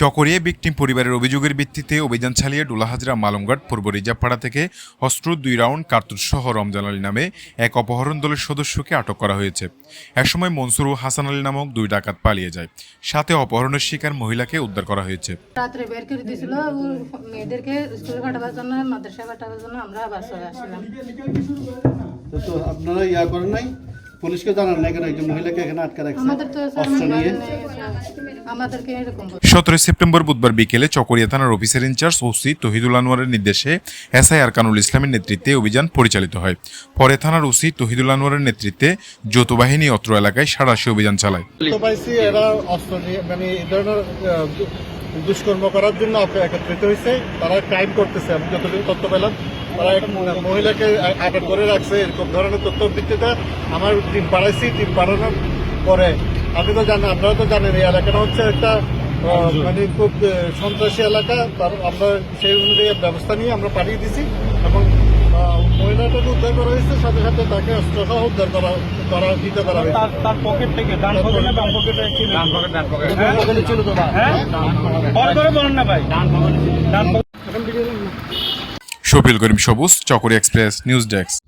চকরিয়া বিকটিম পরিবারের অভিযোগের ভিত্তিতে অভিযান চালিয়ে ডোলাহাজরা মালমঘাট পূর্ব রিজার্ভপাড়া থেকে অস্ত্র দুই রাউন্ড কার্তুজ সহ রমজান আলী নামে এক অপহরণ দলের সদস্যকে আটক করা হয়েছে। একসময় মনসুর ও হাসান আলী নামক দুই ডাকাত পালিয়ে যায়। সাথে অপহরণের শিকার মহিলাকে উদ্ধার করা হয়েছে। রাত্রে বের করে দিয়েছিল মেয়েদেরকে স্কুলে পাঠাবার জন্য মাদ্রাসায় পাঠাবার জন্য আমরা বাসায় আসছিলাম। তো তো আপনারা ইয়া করেন নাই? পুলিশকে জানান না কেন? একজন মহিলাকে এখানে আটকে রাখছে অস্ত্র নিয়ে। সতেরোই সেপ্টেম্বর বুধবার বিকেলে চকরিয়া থানার officer in charge OC Tohidul আনোয়ারের নির্দেশে এসআই আরকানুল ইসলামের নেতৃত্বে অভিযান পরিচালিত হয়। পরে থানার ওসি তহিদুল আনোয়ারের নেতৃত্বে যৌথ বাহিনী অত্র এলাকায় সারাশি অভিযান চালায়। এরা অস্ত্র নিয়ে মানে ধরনের দুষ্কর্ম করার জন্য একত্রিত হয়েছে। তারা ক্রাইম করতেছে আমি যতটুকু তথ্য পেলাম। তারা এক মহিলাকে আটক করে রাখছে এরকম ধরনের তথ্য ভিত্তিতে আমার টিম বাড়াইছি টিম বাড়ানোর পরে আপনি তো জানেন আপনারা তো জানেন এই এলাকাটা হচ্ছে একটা মানে খুব সন্ত্রাসী এলাকা তার আমরা সেই অনুযায়ী ব্যবস্থা নিয়ে আমরা পাঠিয়ে দিছি এবং মহিলাটাকে উদ্ধার করা হয়েছে সাথে সাথে তাকে অস্ত্র সহ উদ্ধার করা করা দিতে করা হয়েছে। তার পকেট থেকে ডান পকেট না বাম পকেটে ছিল? ডান পকেট ডান পকেট হ্যাঁ? পরে করে বলেন না ভাই। ডান পকেট ডান শফিল করিম সবুজ চকরি এক্সপ্রেস নিউজ ডেস্ক।